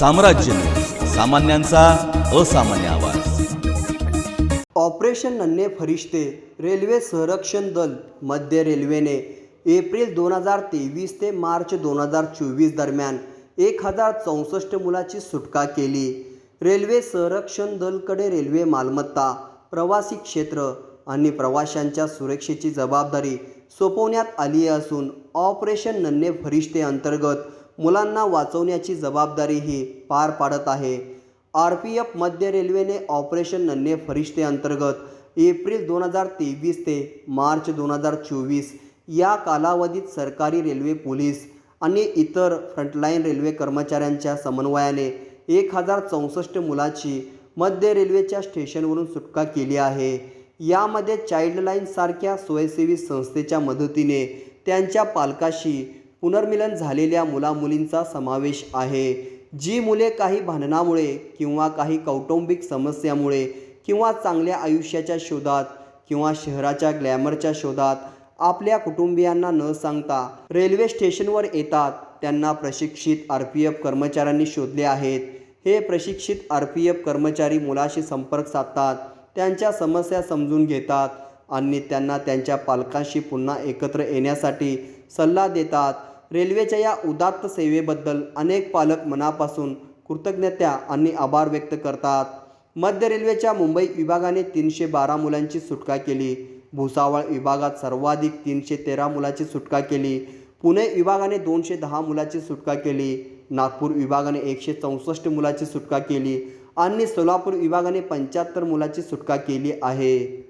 साम्राज्य. सामान्यांचा असामान्य आवाज. ऑपरेशन नन्हे फरिश्ते रेल्वे संरक्षण दल मध्य रेल्वेने एप्रिल दोन हजार तेवीस ते मार्च दोन हजार चोवीस दरम्यान एक हजार चौसष्ट मुलाची सुटका केली. रेल्वे संरक्षण दलकडे रेल्वे मालमत्ता प्रवासी क्षेत्र आणि प्रवाशांच्या सुरक्षेची जबाबदारी सोपवण्यात आली असून ऑपरेशन नन्हे फरिश्ते अंतर्गत मुलांना वाचवण्याची जबाबदारीही पार पाडत आहे. आर पी एफ मध्य रेल्वेने ऑपरेशन नन्हे फरिश्ते अंतर्गत एप्रिल दोन हजार तेवीस ते मार्च दोन हजार चोवीस या कालावधीत सरकारी रेल्वे पोलीस आणि इतर फ्रंटलाईन रेल्वे कर्मचाऱ्यांच्या समन्वयाने एक हजार चौसष्ट मुलाची मध्य रेल्वेच्या स्टेशनवरून सुटका केली आहे. यामध्ये चाइल्डलाईनसारख्या स्वयंसेवी संस्थेच्या मदतीने त्यांच्या पालकाशी पुनर्मिलन झालेल्या मुलामुलींचा समावेश आहे. जी मुले काही भांडणामुळे किंवा काही कौटुंबिक समस्यामुळे किंवा चांगल्या आयुष्याच्या शोधात किंवा शहराच्या ग्लॅमरच्या शोधात आपल्या कुटुंबियांना न सांगता रेल्वे स्टेशनवर येतात त्यांना प्रशिक्षित आर पी एफ कर्मचाऱ्यांनी शोधले आहेत. हे प्रशिक्षित आर पी एफ कर्मचारी मुलाशी संपर्क साधतात त्यांच्या समस्या समजून घेतात आणि त्यांना त्यांच्या पालकांशी पुन्हा एकत्र येण्यासाठी सल्ला देतात. रेल्वेच्या या उदात्त सेवेबद्दल अनेक पालक मनापासून कृतज्ञता आणि आभार व्यक्त करतात. मध्य रेल्वेच्या मुंबई विभागाने तीनशे बारा मुलांची सुटका केली. भुसावळ विभागात सर्वाधिक तीनशे तेरा मुलाची सुटका केली. पुणे विभागाने दोनशे दहा मुलाची सुटका केली. नागपूर विभागाने एकशे चौसष्ट मुलाची सुटका केली. आणि सोलापूर विभागाने पंच्याहत्तर मुलाची सुटका केली आहे.